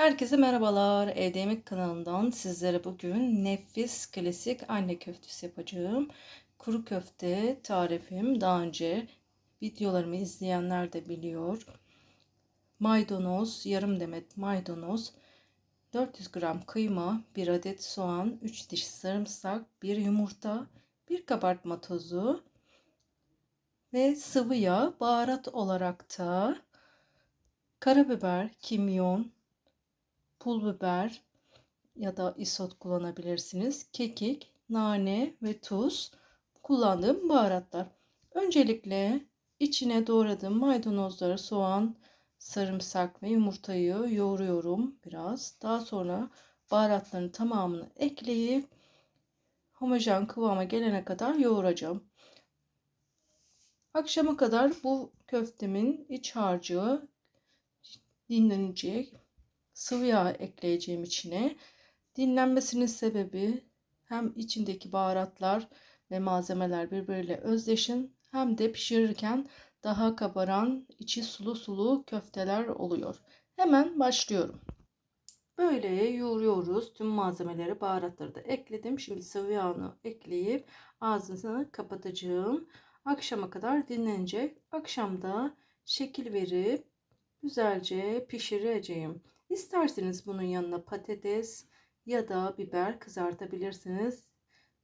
Herkese merhabalar. Evde Yemek kanalından sizlere bugün nefis klasik anne köftesi yapacağım. Kuru köfte tarifim daha önce videolarımı izleyenler de biliyor. Maydanoz, yarım demet maydanoz, 400 gram kıyma, 1 adet soğan, 3 diş sarımsak, 1 yumurta, 1 kabartma tozu ve sıvı yağ, baharat olarak da karabiber, kimyon, pul biber ya da isot kullanabilirsiniz. Kekik, nane ve tuz kullandığım baharatlar. Öncelikle içine doğradığım maydanozları, soğan, sarımsak ve yumurtayı yoğuruyorum biraz. Daha sonra baharatların tamamını ekleyip homojen kıvama gelene kadar yoğuracağım. Akşama kadar bu köftemin iç harcı dinlenecek sıvı yağ ekleyeceğim içine. Dinlenmesinin sebebi hem içindeki baharatlar ve malzemeler birbiriyle özdeşin hem de pişirirken daha kabaran içi sulu sulu köfteler oluyor. Hemen başlıyorum. Böyle yoğuruyoruz. Tüm malzemeleri, baharatları da ekledim. Şimdi sıvı yağını ekleyip ağzını kapatacağım. Akşama kadar dinlenecek. Akşamda şekil verip güzelce pişireceğim. İsterseniz bunun yanına patates ya da biber kızartabilirsiniz.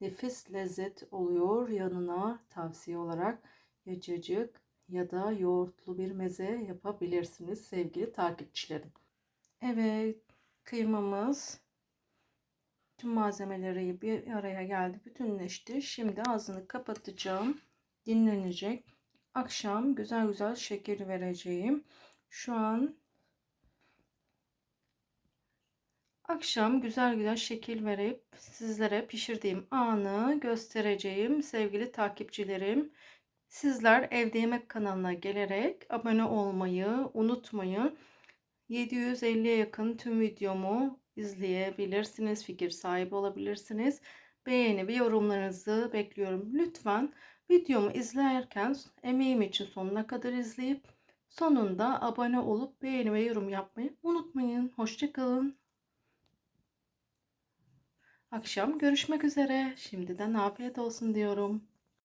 Nefis lezzet oluyor. Yanına tavsiye olarak yacacık ya da yoğurtlu bir meze yapabilirsiniz sevgili takipçilerim. Evet kıymamız tüm malzemeleri bir araya geldi bütünleşti. Şimdi ağzını kapatacağım. Dinlenecek. Akşam güzel güzel şekil vereceğim. Şu an Akşam güzel güzel şekil verip sizlere pişirdiğim anı göstereceğim sevgili takipçilerim. Sizler Evde Yemek kanalına gelerek abone olmayı unutmayın. 750'ye yakın tüm videomu izleyebilirsiniz. Fikir sahibi olabilirsiniz. Beğeni ve yorumlarınızı bekliyorum. Lütfen videomu izlerken emeğim için sonuna kadar izleyip sonunda abone olup beğeni ve yorum yapmayı unutmayın. Hoşçakalın. Akşam görüşmek üzere. Şimdiden afiyet olsun diyorum.